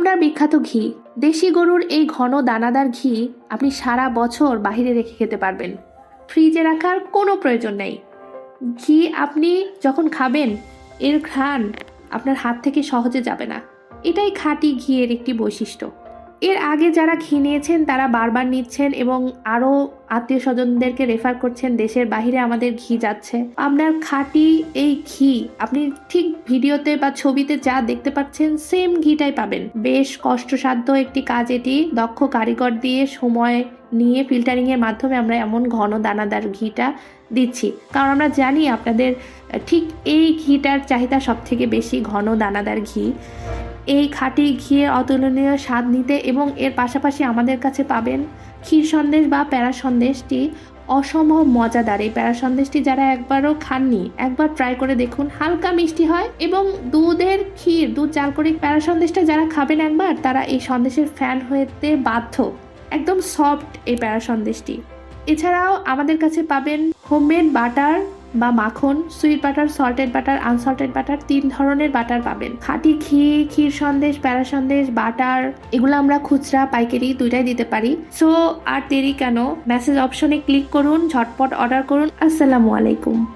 পাবনার বিখ্যাত ঘি। দেশি গরুর এই ঘন দানাদার ঘি আপনি সারা বছর বাহিরে রেখে খেতে পারবেন। ফ্রিজে রাখার কোনো প্রয়োজন নেই। ঘি আপনি যখন খাবেন, এর ঘ্রাণ আপনার হাত থেকে সহজে যাবে না। এটাই খাঁটি ঘিয়ের একটি বৈশিষ্ট্য। এর আগে যারা ঘি নিয়েছেন, তারা বারবার নিচ্ছেন এবং আরও আত্মীয় স্বজনদেরকে রেফার করছেন, দেশের বাইরে আমাদের ঘি যাচ্ছে। আপনার খাঁটি এই ঘি, আপনি ঠিক ভিডিওতে বা ছবিতে যা দেখতে পাচ্ছেন সেম ঘিটাই পাবেন। বেশ কষ্টসাধ্য একটি কাজ এটি। দক্ষ কারিগর দিয়ে সময় নিয়ে ফিল্টারিং এর মাধ্যমে আমরা এমন ঘন দানাদার ঘিটা দিচ্ছি। কারণ আমরা জানি আপনাদের ঠিক এই ঘিটার চাহিদা সব থেকে বেশি, ঘন দানাদার ঘি। এই খাঁটি ঘিয়ে অতুলনীয় স্বাদ নিতে এবং এর পাশাপাশি আমাদের কাছে পাবেন ক্ষীর সন্দেশ বা প্যারা সন্দেশটি। অসম্ভব মজাদার। এই প্যারা সন্দেশটি যারা একবারও খাননি, একবার ট্রাই করে দেখুন। হালকা মিষ্টি হয় এবং দুধের ক্ষীর, দুধ চাল করে প্যারা সন্দেশটা যারা খাবেন একবার, তারা এই সন্দেশের ফ্যান হতে বাধ্য। একদম সফট এই প্যারা সন্দেশটি। এছাড়াও আমাদের কাছে পাবেন হোমমেড বাটার বা মাখন sweet butter salted butter unsalted butter তিন ধরনের বাটার পাবেন। খাঁটি ঘি ক্ষীর সন্দেশ, প্যারা সন্দেশ, বাটার, এগুলো আমরা খুচরা পাইকারি দুইটাই দিতে পারি। সো আর দেরি কেন? মেসেজ অপশনে ক্লিক করুন, ঝটপট অর্ডার করুন। আসসালামু আলাইকুম।